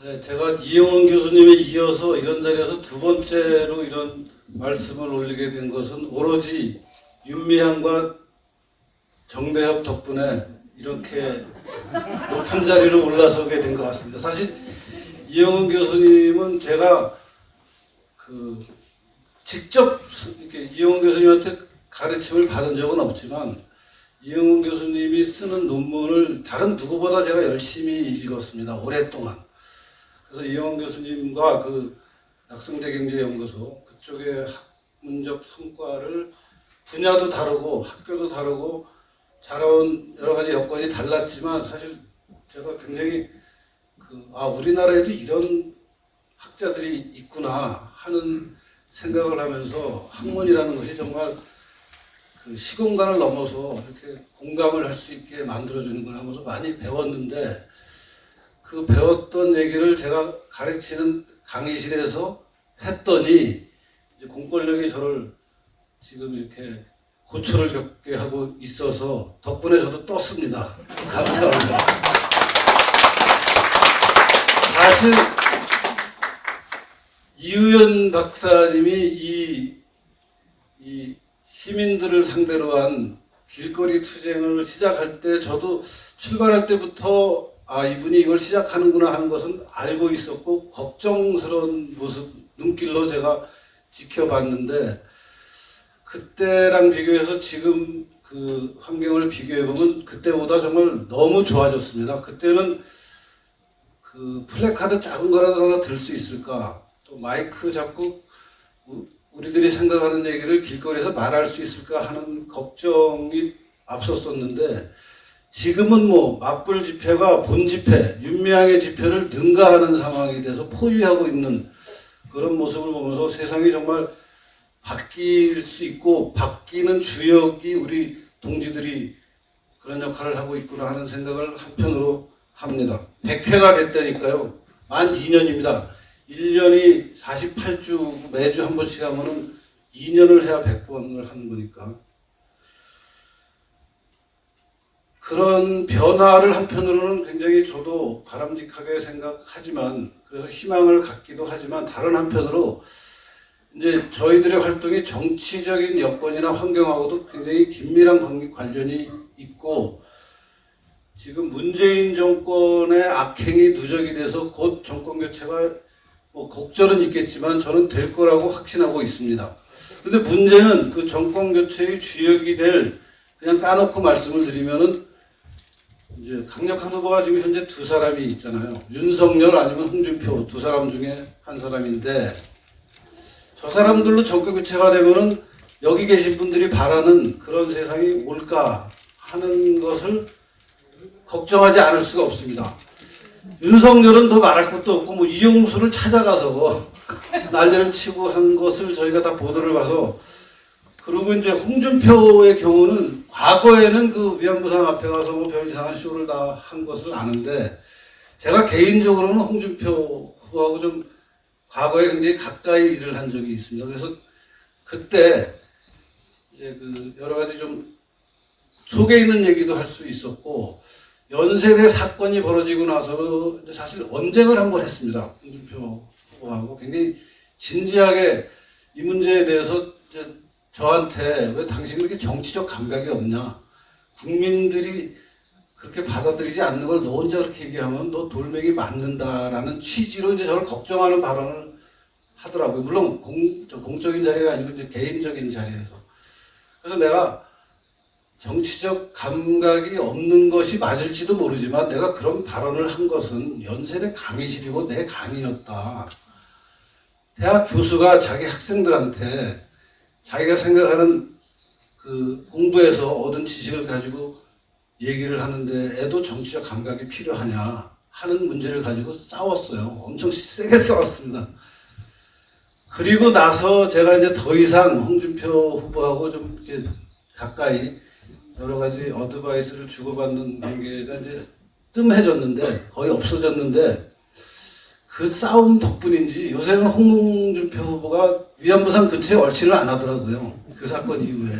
네, 제가 이영원 교수님에 이어서 이런 자리에서 두 번째로 이런 말씀을 올리게 된 것은 오로지 윤미향과 정대협 덕분에 이렇게 높은 자리로 올라서게 된 것 같습니다. 사실 이영원 교수님은 제가 그 직접 이렇게 이영원 교수님한테 가르침을 받은 적은 없지만 이영훈 교수님이 쓰는 논문을 다른 누구보다 제가 열심히 읽었습니다. 오랫동안. 그래서 이영훈 교수님과 그 낙성대경제연구소 그쪽의 학문적 성과를 분야도 다르고 학교도 다르고 자라온 여러 가지 여건이 달랐지만 사실 제가 굉장히 그, 아, 우리나라에도 이런 학자들이 있구나 하는 생각을 하면서 학문이라는 것이 정말 그 시공간을 넘어서 이렇게 공감을 할 수 있게 만들어주는구나 하면서 많이 배웠는데 그 배웠던 얘기를 제가 가르치는 강의실에서 했더니 이제 공권력이 저를 지금 이렇게 고초를 겪게 하고 있어서 덕분에 저도 떴습니다. 감사합니다. 사실 이우연 박사님이 이, 이 시민들을 상대로 한 길거리 투쟁을 시작할 때 저도 출발할 때부터 아 이분이 이걸 시작하는구나 하는 것은 알고 있었고 걱정스러운 모습 눈길로 제가 지켜봤는데 그때랑 비교해서 지금 그 환경을 비교해 보면 그때보다 정말 너무 좋아졌습니다. 그때는 그 플래카드 작은 거라도 하나 들 수 있을까? 또 마이크 잡고 우- 우리들이 생각하는 얘기를 길거리에서 말할 수 있을까 하는 걱정이 앞섰었는데 지금은 뭐 맞불 집회가 본 집회, 윤미향의 집회를 능가하는 상황이 돼서 포위하고 있는 그런 모습을 보면서 세상이 정말 바뀔 수 있고 바뀌는 주역이 우리 동지들이 그런 역할을 하고 있구나 하는 생각을 한편으로 합니다. 100회가 됐다니까요. 만 2년입니다. 1년이 48주 매주 한 번씩 하면은 2년을 해야 100번을 하는 거니까. 그런 변화를 한편으로는 굉장히 저도 바람직하게 생각하지만 그래서 희망을 갖기도 하지만 다른 한편으로 이제 저희들의 활동이 정치적인 여건이나 환경하고도 굉장히 긴밀한 관- 관련이 있고 지금 문재인 정권의 악행이 누적이 돼서 곧 정권 교체가 뭐 곡절은 있겠지만 저는 될 거라고 확신하고 있습니다. 근데 문제는 그 정권 교체의 주역이 될 그냥 까놓고 말씀을 드리면은 이제 강력한 후보가 지금 현재 두 사람이 있잖아요. 윤석열 아니면 홍준표 두 사람 중에 한 사람인데 저 사람들로 정권 교체가 되면은 여기 계신 분들이 바라는 그런 세상이 올까 하는 것을 걱정하지 않을 수가 없습니다. 윤석열은 더 말할 것도 없고 뭐 이용수를 찾아가서 난리를 치고 한 것을 저희가 다 보도를 봐서 그리고 이제 홍준표의 경우는 과거에는 그 위안부상 앞에 가서 뭐별 이상한 쇼를 다 한 것을 아는데 제가 개인적으로는 홍준표 후보하고 좀 과거에 굉장히 가까이 일을 한 적이 있습니다. 그래서 그때 이제 그 여러 가지 좀 속에 있는 얘기도 할 수 있었고 연세대 사건이 벌어지고 나서 사실 언쟁을 한 번 했습니다. 홍준표 후보하고 굉장히 진지하게 이 문제에 대해서 저한테 왜 당신 그렇게 정치적 감각이 없냐? 국민들이 그렇게 받아들이지 않는 걸 너 혼자 그렇게 얘기하면 너 돌멩이 맞는다라는 취지로 이제 저를 걱정하는 발언을 하더라고요. 물론 공, 저 공적인 자리가 아니고 이제 개인적인 자리에서. 그래서 내가 정치적 감각이 없는 것이 맞을지도 모르지만 내가 그런 발언을 한 것은 연세대 강의실이고 내 강의였다. 대학 교수가 자기 학생들한테 자기가 생각하는 그 공부에서 얻은 지식을 가지고 얘기를 하는데 애도 정치적 감각이 필요하냐 하는 문제를 가지고 싸웠어요. 엄청 세게 싸웠습니다. 그리고 나서 제가 이제 더 이상 홍준표 후보하고 좀 이렇게 가까이 여러 가지 어드바이스를 주고받는 관계가 이제 뜸해졌는데 거의 없어졌는데 그 싸움 덕분인지 요새는 홍준표 후보가 위안부상 근처에 얼씬을 안 하더라고요. 그 사건 이후에.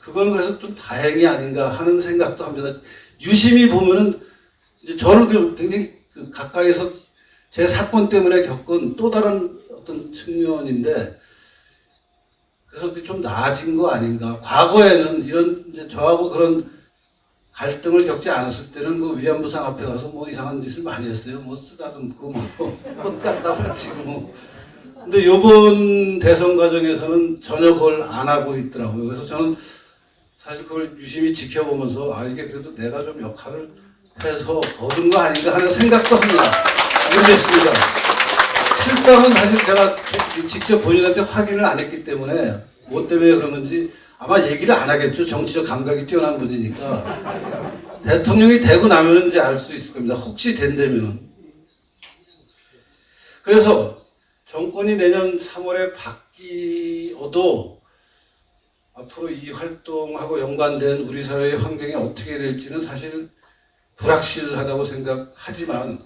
그건 그래서 좀 다행이 아닌가 하는 생각도 합니다. 유심히 보면은 이제 그 굉장히 그 가까이서 제 사건 때문에 겪은 또 다른 어떤 측면인데 그래서 좀 나아진 거 아닌가. 과거에는 이런 저하고 그런 갈등을 겪지 않았을 때는 그 위안부상 앞에 가서 뭐 이상한 짓을 많이 했어요. 뭐 쓰다듬고 뭐꽃 갖다 바치고 뭐. 근데 요번 대선 과정에서는 전혀 그걸 안 하고 있더라고요. 그래서 저는 사실 그걸 유심히 지켜보면서 아 이게 그래도 내가 좀 역할을 해서 얻은 거 아닌가 하는 생각도 합니다. 모르겠습니다. 실상은 사실 제가 직접 본인한테 확인을 안 했기 때문에 뭐 때문에 그런 건지 아마 얘기를 안 하겠죠. 정치적 감각이 뛰어난 분이니까. 대통령이 되고 나면은 이제 알 수 있을 겁니다. 혹시 된다면은. 그래서 정권이 내년 3월에 바뀌어도 앞으로 이 활동하고 연관된 우리 사회의 환경이 어떻게 될지는 사실 불확실하다고 생각하지만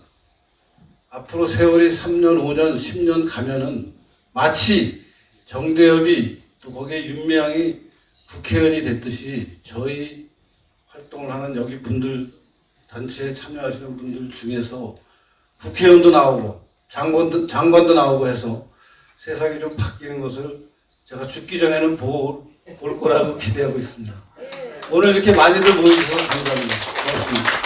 앞으로 세월이 3년, 5년, 10년 가면은 마치 정대협이 또 거기에 윤미향이 국회의원이 됐듯이 저희 활동을 하는 여기 분들 단체에 참여하시는 분들 중에서 국회의원도 나오고 장관도, 장관도 나오고 해서 세상이 좀 바뀌는 것을 제가 죽기 전에는 볼, 볼 거라고 기대하고 있습니다. 오늘 이렇게 많이들 모여주셔서 감사합니다. 고맙습니다.